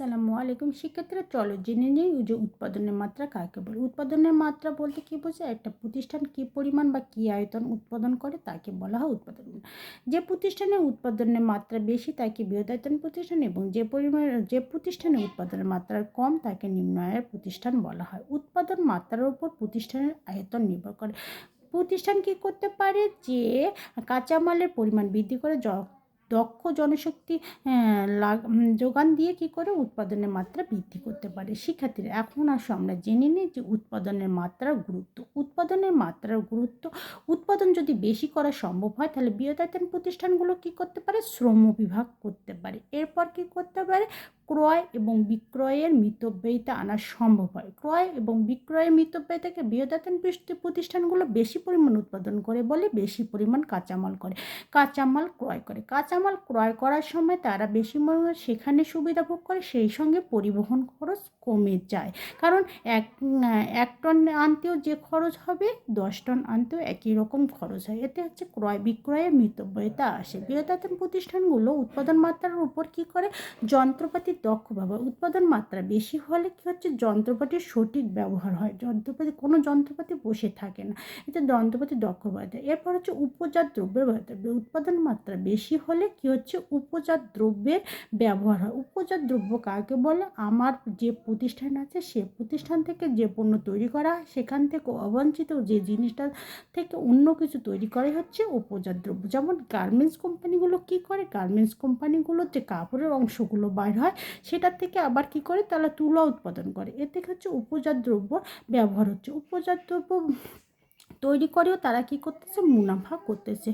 আসসালামু আলাইকুম। শিক্ষার্থীরা চলো জেনে নিই যে উৎপাদনের মাত্রা কাকে বলে। উৎপাদনের মাত্রা বলতে কী বোঝায়? একটা প্রতিষ্ঠান কী পরিমাণ বা কী আয়তন উৎপাদন করে তাকে বলা হয় উৎপাদন। যে প্রতিষ্ঠানে উৎপাদনের মাত্রা বেশি তাকে বৃহৎ বৃহদায়তন প্রতিষ্ঠান এবং যে পরিমাণ, যে প্রতিষ্ঠানে উৎপাদনের মাত্রা কম তাকে নিম্ন আয়ের প্রতিষ্ঠান বলা হয়। উৎপাদন মাত্রার উপর প্রতিষ্ঠানের আয়তন নির্ভর করে। প্রতিষ্ঠান কী করতে পারে? যে কাঁচামালের পরিমাণ বৃদ্ধি করে দক্ষ জনশক্তি যোগান দিয়ে কি করে উৎপাদনের মাত্রা বৃদ্ধি করতে পারে? শিক্ষার্থীরা, এখন আসো, আমরা জেনে নিই যে উৎপাদনের মাত্রার গুরুত্ব। উৎপাদনের মাত্রার গুরুত্ব, উৎপাদন যদি বেশি করা সম্ভব হয়, তাহলে বৃহদায়তন প্রতিষ্ঠানগুলো কি করতে পারে? শ্রম বিভাগ করতে পারে। এরপর কি করতে পারে? ক্রয় এবং বিক্রয়ের মিতব্যয়িতা আনা সম্ভব হয়। ক্রয় এবং বিক্রয়ের মিতব্যয়িতাকে বৃহদায়তন পৃষ্ঠ- প্রতিষ্ঠানগুলো বেশি পরিমাণ উৎপাদন করে বলে বেশি পরিমাণ কাঁচামাল করে। কাঁচামাল ক্রয় করে। কাঁচামাল ক্রয় করার সময় তারা বেশি সেখানে সুবিধা ভোগ করে, সেই সঙ্গে পরিবহন খরচ কমে যায়। কারণ এক এক টন আনতেও যে খরচ হবে, দশ টন আনতেও একই রকম খরচ হয়। এতে হচ্ছে ক্রয় বিক্রয়ের মিতব্যয়িতা আসে। বৃহদায়তন প্রতিষ্ঠানগুলো উৎপাদন মাত্রার উপর কী করে? যন্ত্রপাতির দক্ষ ব্যবহার উৎপাদন মাত্রা বেশি হলে কী হচ্ছে যন্ত্রপাতির সঠিক ব্যবহার হয়? যন্ত্রপাতি, কোনো যন্ত্রপাতি বসে থাকে না। এতে যন্ত্রপাতি দক্ষ বাড়ে এরপর হচ্ছে উপজাত দ্রব্যের ব্যবহার। উৎপাদন মাত্রা বেশি হলে কী হচ্ছে উপজাত দ্রব্যের ব্যবহার হয়। উপজাত দ্রব্য কাকে বলে? আমার যে প্রতিষ্ঠান আছে, সে প্রতিষ্ঠান থেকে যে পণ্য তৈরি করা হয়, সেখান থেকে অবাঞ্ছিত যে জিনিসটা থেকে অন্য কিছু তৈরি করাই হচ্ছে উপজাত দ্রব্য। যেমন গার্মেন্টস কোম্পানিগুলো কী করে? গার্মেন্টস কোম্পানিগুলোর যে কাপড়ের অংশগুলো বাইর হয় সেটার থেকে আবার কি করে? তারা তুলা উৎপাদন করে। এর থেকে হচ্ছে উপজাত দ্রব্য ব্যবহার হচ্ছে। উপজাত দ্রব্য তৈরি করেও তারা কি করতেছে? মুনাফা করতেছে।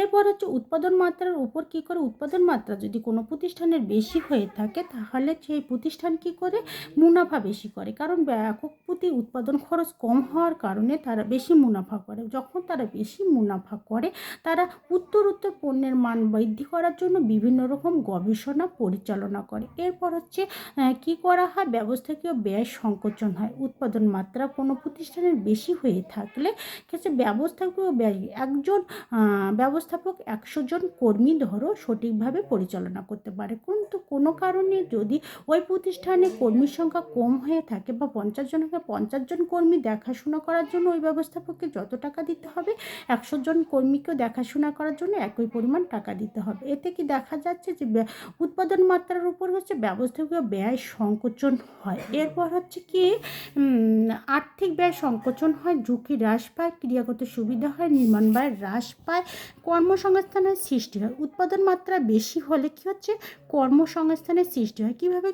এরপর হচ্ছে উৎপাদন মাত্রার উপর কি করে? উৎপাদন মাত্রা যদি কোনো প্রতিষ্ঠানের বেশি হয়ে থাকে, তাহলে সেই প্রতিষ্ঠান কি করে? মুনাফা বেশি করে। কারণ ব্যাপক প্রতি উৎপাদন খরচ কম হওয়ার কারণে তারা বেশি মুনাফা করে। যখন তারা বেশি মুনাফা করে, তারা উত্তর উত্তর পণ্যের মান বৃদ্ধি করার জন্য বিভিন্ন রকম গবেষণা পরিচালনা করে। এরপর হচ্ছে কি করা হয়? ব্যবস্থাকীয় ব্যয় সংকোচন হয়। উৎপাদন মাত্রা কোনো প্রতিষ্ঠানের বেশি হয়ে থাকলে ক্ষেত্রে ব্যবস্থাপক ব্যয়, একজন ব্যবস্থাপক একশো জন কর্মী ধরো সঠিকভাবে পরিচালনা করতে পারে। কিন্তু কোনো কারণে যদি ওই প্রতিষ্ঠানে কর্মীর সংখ্যা কম হয়ে থাকে বা পঞ্চাশ জনকে পঞ্চাশ জন কর্মী দেখাশোনা করার জন্য ওই ব্যবস্থাপককে যত টাকা দিতে হবে, একশো জন কর্মীকেও দেখাশোনা করার জন্য একই পরিমাণ টাকা দিতে হবে। এতে কি দেখা যাচ্ছে যে উৎপাদন মাত্রার উপর হচ্ছে ব্যবস্থাপীয় ব্যয় সংকোচন হয়। এরপর হচ্ছে কি আর্থিক ব্যয় সংকোচন হয়, ঝুঁকি হ্রাস পায়। ক্রিয়াগত সুবিধা হয়, নির্মাণ ব্যয় হ্রাস পায়, কর্মসংস্থানের সৃষ্টি হয়। উৎপাদন মাত্রা বেশি হলে কি হচ্ছে? কর্মসংস্থানের সৃষ্টি হয়। কীভাবে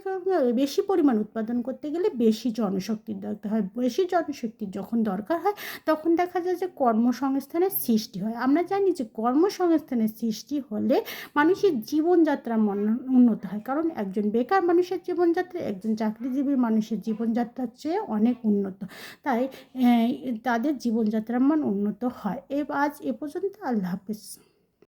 বেশি পরিমাণ উৎপাদন করতে গেলে বেশি জনশক্তির দরকার হয়? বেশি জনশক্তির যখন দরকার হয়, তখন দেখা যায় যে কর্মসংস্থানের সৃষ্টি হয়। আমরা জানি যে কর্মসংস্থানের সৃষ্টি হলে মানুষের জীবনযাত্রা মন- উন্নত হয়। কারণ একজন বেকার মানুষের জীবনযাত্রা, একজন চাকরিজীবী মানুষের জীবনযাত্রার চেয়ে অনেক উন্নত। তাই তাদের জীবনযাত্রার মান উন্নত হয়। এ আজ এ পর্যন্ত আল্লাহ হাফিজ।